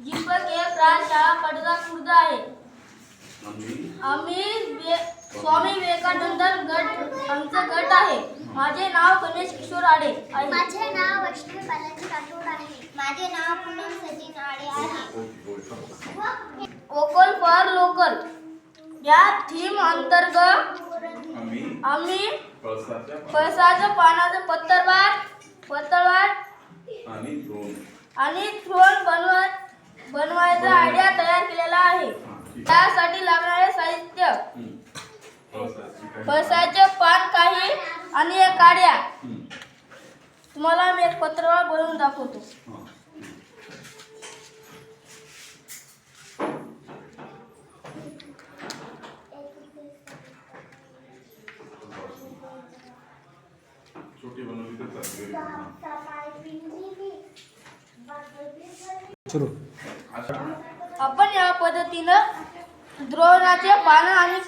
दीपक एक शाळा पडदा खुर्द आहे. आम्ही? स्वामी विवेकानंद गट आमचं गट आहे. माझे नाव गणेश किशोर आडे आहे. माझे नाव वैष्णवी बालाजी राठोड आहे. माझे नाव पूनम सचिन आडे आहे. Vocal for local. या थीम अंतर्गत आम्ही? पळसाचं पानाचं पत्तरवाट पत्तरवाट आणि ड्रोन आणि थ्रोन बनवत बनवायचा आयडिया तयार केलेला आहे. हा. त्यासाठी लागणारे साहित्य. पळसाचे पान काही आणि एक काड्या. तुम्हाला मी एक पत्रवाळ बनवून दाखवतो. सुरू आपण या पद्धतीनं द्रोणाचे पानं आणि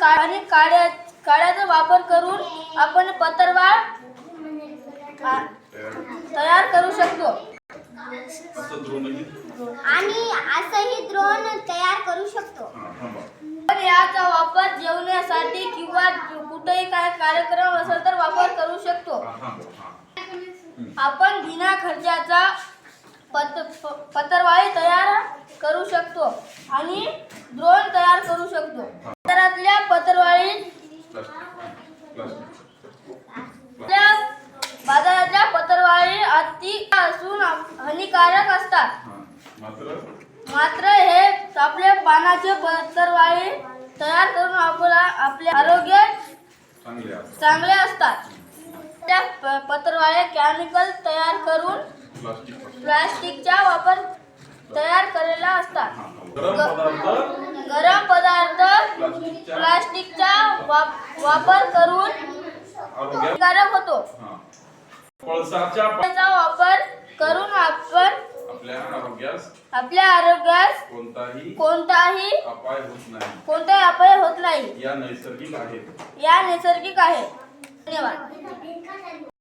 काड्या काड्याचा वापर करून आपण पत्रवाळ आ- तयार तयार करू शकतो. आणि असंही द्रोण तयार करू शकतो. पण याचा वापर जेवण्यासाठी किंवा कुठेही काय कार्यक्रम असेल तर वापर करू शकतो. आपण बिना खर्चाचा पत पत्रवाळी तयार करू शकतो आणि द्रोण तयार करू शकतो. बाजारातल्या पत्रवाळी बाजारातल्या पत्रवाळी अति असून हानिकारक असतात. मात्र हे आपले पानाचे पत्रवाळी तयार करून आपला आपले आरोग्य चांगले असतात. त्या प- पत्रवाळ्या केमिकल तयार करून प्लास्टिकचा वापर तयार केलेला असतात. गरम पदार्थ गरम पदार्थ प्लास्टिकच्या प्लास्टिकचा वाप- वापर करून आरोग्यात हानिकारक होतो. हा. पळसाच्या पा- त्याचा वापर करून आपण आपल्या आरोग्यास आपल्या आरोग्यास कोणताही कोणताही अपाय होत नाही. कोणताही अपाय होत नाही. या नैसर्गिक आहेत. या नैसर्गिक आहे धन्यवाद.